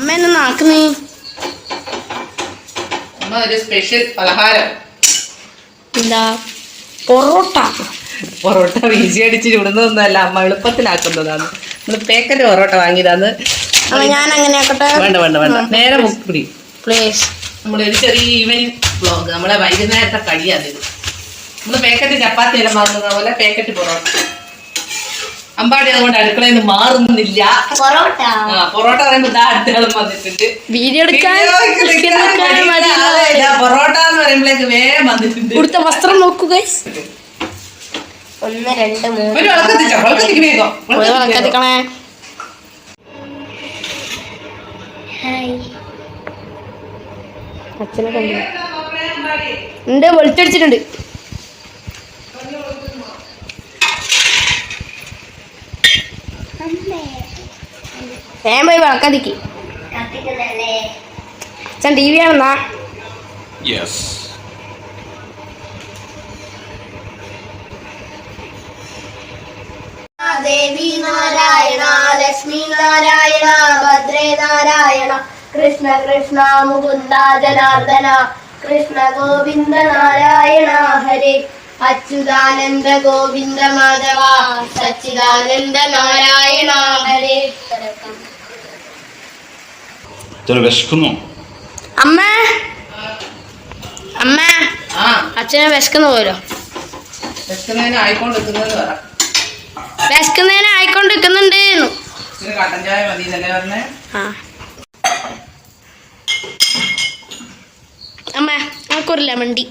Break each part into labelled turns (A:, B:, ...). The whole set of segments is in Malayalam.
A: അമ്മ എന്നെ നാക്കുന്നേ
B: അമ്മ ഒരു സ്പെഷ്യൽ പലഹാരം.
A: എന്താ? പൊറോട്ട.
B: പൊറോട്ട വീശി അടിച്ച് ചുടുന്നതൊന്നുമല്ല അമ്മ എളുപ്പത്തിലാക്കുന്നതാണ്. നമ്മൾ പേക്കറ്റ് പൊറോട്ട വാങ്ങിയതാണ്
A: ഞാൻ അങ്ങനെ ആക്കട്ടെ
B: വേണ്ട വേണ്ട. വേണ്ട നേരെ മുക്കുടി.
A: പ്ലീസ്
B: നമ്മളൊരു ചെറിയ ഈവനിങ് ബ്ലോഗ് നമ്മളെ വൈകുന്നേരത്തെ കഴിയാതിരുന്നു നമ്മൾ പേക്കറ്റ് ചപ്പാത്തി എല്ലാം വാങ്ങുന്ന പോലെ പേക്കറ്റ് പൊറോട്ട. അമ്പാടി അതുകൊണ്ട് അടുക്കളയിൽ നിന്ന് മാറുന്നില്ല.
A: പൊറോട്ട.
B: ആ പൊറോട്ട ഇതാ അടുത്തയാളും വന്നിട്ടുണ്ട്.
A: വീഡിയോ എടുക്കാൻ
B: പൊറോട്ട എന്ന് പറയുമ്പോഴേക്ക് വേഗം വന്നിട്ടുണ്ട്.
A: കൊടുത്ത വസ്ത്രം നോക്കൂ ഗൈസ് ഒന്ന് രണ്ട് മൂന്ന്. അച്ഛനെ കണ്ടു ഉണ്ട് വെളിച്ചടിച്ചിട്ടുണ്ട് വേഗം പോയി വിളക്കാതിക്ക് ഞാൻ ടി വി ആണെന്നാ
C: യെസ്
A: ദേവി നാരായണ ലക്ഷ്മി നാരായണ ഭദ്രേ നാരായണ കൃഷ്ണ കൃഷ്ണ മുകുന്ദ ജനാർദ്ദന കൃഷ്ണ ഗോവിന്ദ നാരായണ ഹരേ അച്യുതാനന്ദ ഗോവിന്ദ മാധവ സച്ചിദാനന്ദ നാരായണ ഹരേ
C: അച്ഛന് വിശക്കുന്നു?
A: അമ്മ. അമ്മ.
B: ആ.
A: അച്ഛനെ വിശക്കുന്ന പോലോ.
B: വിശക്കുന്നതിന് ആയിക്കൊണ്ട് നിൽക്കുന്നത് പറ.
A: വിശക്കുന്നതിന് ആയിക്കൊണ്ട് നിൽക്കുന്നുണ്ട്
B: കട്ടൻ ചായ മതി എന്നല്ലേ പറഞ്ഞേ?
A: ആ. അമ്മ നമുക്കൊരു ലെമൺ ടീ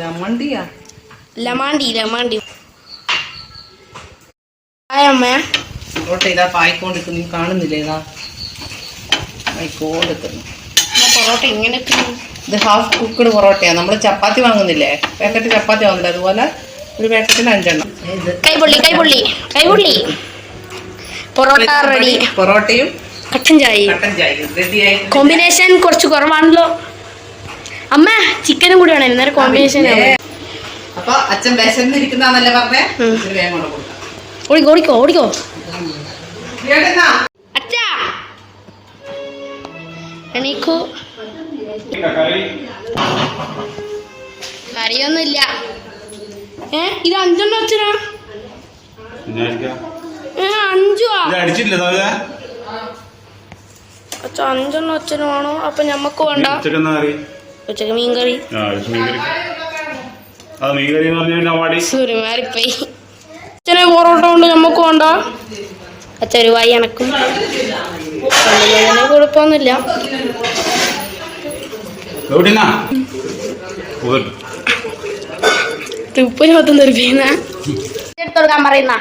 B: ലമണ്ടിയാ
A: ലമാണ്ടി ലമാണ്ടി അമ്മ.
B: ഇതാ കാണുന്നില്ലേ നിൽക്കുന്നു നീ കാണുന്നില്ലേ ഇതാ പായിക്കൊണ്ട് നിൽക്കുന്നു
A: അമ്മ പൊറോട്ട ഇങ്ങനെ.
B: ഇത് ഹാഫ് കുക്ക്ഡ് പൊറോട്ടയാണ് നമ്മൾ ചപ്പാത്തി വാങ്ങുന്നില്ലേ? പാക്കറ്റ് ചപ്പാത്തി വാങ്ങുന്നില്ല? അതുപോലെ ഒരു പാക്കറ്റിന് അഞ്ചെണ്ണം.
A: കൈപുള്ളി കൈപുള്ളി കൈപൊള്ളി. പൊറോട്ട റെഡി
B: പൊറോട്ടയും
A: കട്ടൻ ചായ കോമ്പിനേഷൻ കുറച്ച് കുറവാണല്ലോ. അമ്മ ചിക്കനും കൂടി വേണം. എന്നേരം കോമ്പിനേഷൻ
B: അപ്പൊ അച്ഛൻ വിശന്നിരിക്കുന്നല്ലേ പറഞ്ഞേ?
A: ഓടിക്കോ ഓടിക്കോ ഓടിക്കോ. എണീക്കൂ കറിയൊന്നുമില്ല ഏ ഇത് അഞ്ചെണ്ണം അച്ഛനാ? അഞ്ചെണ്ണം അച്ഛനും ആണോ അപ്പൊ ഞമ്മക്ക് വേണ്ട. ഉച്ചയ്ക്ക് മീൻകറി. സുരിമാരിപ്പോയി അച്ഛനെ പൊറോട്ട കൊണ്ട് ഞമ്മക്ക് വേണ്ട. അച്ഛൻ ഒരു വായി അണക്കും കുഴപ്പമൊന്നുമില്ല.
C: എവിടെന്നാ?
A: ഉപ്പിന് മൊത്തം തെറിപ്പിക്കുന്ന എടുത്തൊടുക്കാൻ പറയുന്ന.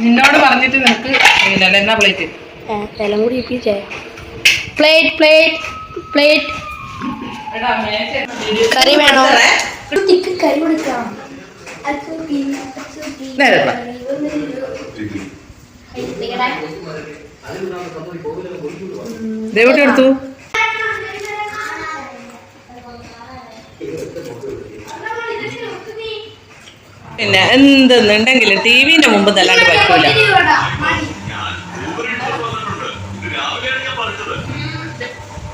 B: നിന്നോട് പറഞ്ഞിട്ട് നിനക്ക് എന്നാ പ്ലേറ്റ്
A: എല്ലാം കൂടി ഇപ്പിച്ചേ പ്ലേറ്റ് പ്ലേറ്റ് പ്ലേറ്റ് കറി വേണോ? കറി കൊടുക്കാം.
B: നേരെ പിന്നെ എന്തെന്നുണ്ടെങ്കിലും ടി വിന്റെ മുമ്പ് തല്ലാണ്ട് പറ്റൂല.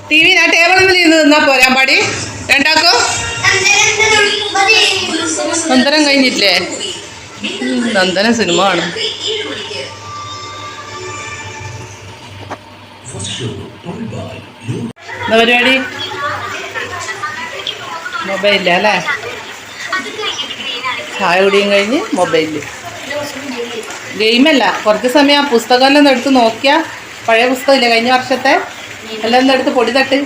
B: ടി വി ആ ടേബിളിൽ നിന്ന് നിന്നാ പോരാൻ പാടി രണ്ടാക്കോ? നന്ദനം കഴിഞ്ഞില്ലേ നന്ദന സിനിമ ആണ് പരിപാടി? മൊബൈലില്ല അല്ലേ? ചായ കുടിയും കഴിഞ്ഞ് മൊബൈലിൽ ഗെയിമല്ല കുറച്ച് സമയം ആ പുസ്തകമെല്ലാം എടുത്ത് നോക്കിയാൽ പഴയ പുസ്തകമില്ല കഴിഞ്ഞ വർഷത്തെ? എല്ലാം ഒന്ന് എടുത്ത് പൊടി തട്ട്.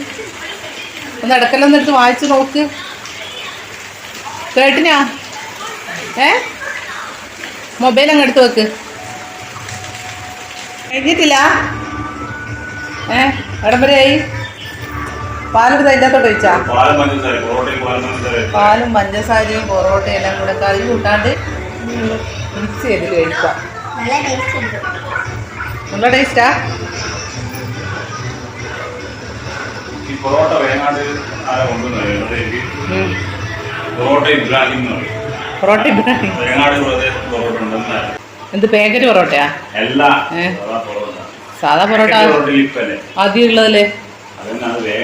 B: ഒന്ന് ഇടക്കെല്ലാം ഒന്ന് എടുത്ത് വായിച്ച് നോക്ക്. കേട്ടിനാ? ഏ? മൊബൈൽ അങ്ങ് എടുത്ത് വെക്ക്. കഴിഞ്ഞിട്ടില്ല? ഏ? എവിടെ വരെയായി പാലെടുത്ത് അതിന്റെ ഒഴിച്ചാ?
C: പാലം
B: പഞ്ചസാരയും പൊറോട്ടയും എല്ലാം കൂടെ കറി കൂട്ടാണ്ട് മിക്സ് ചെയ്ത് കഴിക്കാം നല്ല ടേസ്റ്റാ
C: പൊറോട്ട പൊറോട്ട ഇബ്രാഹിം
B: പൊറോട്ട
C: പ്രദേശത്ത് ഉണ്ടെന്ന്
B: എന്ത്? പാക്കറ്റ് പൊറോട്ടയാ? സാധാ പൊറോട്ട.
C: റോട്ടിൽ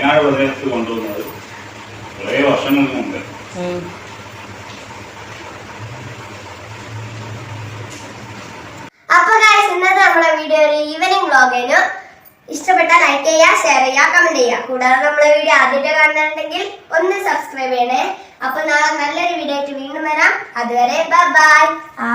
C: വേങ്ങാട് പ്രദേശത്ത് കൊണ്ടുവന്നത്. കുറേ വർഷങ്ങൾക്ക് മുമ്പ്.
D: അപ്പൊ ഇന്നത്തെ നമ്മുടെ വീഡിയോ ഒരു ഈവനിങ് വ്ളോഗിന് ഇഷ്ടപ്പെട്ടാൽ ലൈക്ക് ചെയ്യുക ഷെയർ ചെയ്യുക കമന്റ് ചെയ്യുക. കൂടാതെ നമ്മുടെ വീഡിയോ ആദ്യമായിട്ട് കാണുന്നുണ്ടെങ്കിൽ ഒന്ന് സബ്സ്ക്രൈബ് ചെയ്യണേ. അപ്പൊ നാളെ നല്ലൊരു വീഡിയോ ആയിട്ട് വീണ്ടും വരാം. അതുവരെ ബൈ ബൈ ആ